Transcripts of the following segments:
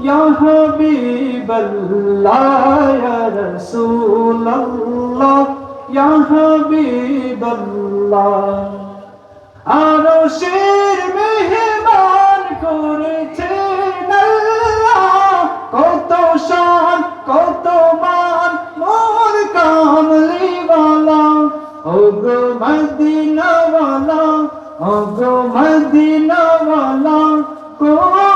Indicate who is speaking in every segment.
Speaker 1: ইয়া হাবিবাল্লাহ ইয়া রাসূলুল্লাহ ইয়া হাবিবাল্লাহ আরশের মেহমান করেছেন কত শান, কত মান মোর কামলিওয়ালা ও গো মদিনাওয়ালা ও গো মদিনাওয়ালা করো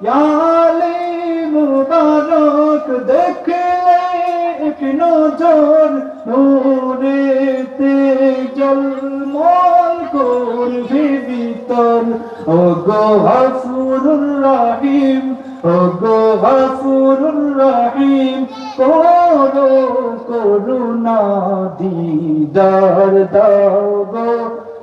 Speaker 1: ইয়া আলী মুবারক দেখলে এক নজর নূরেতে জলমাল করবে ভিতর ও গো গফুরুর রহিম ও গো গফুরুর রহিম, করো করুণা দিদার দাও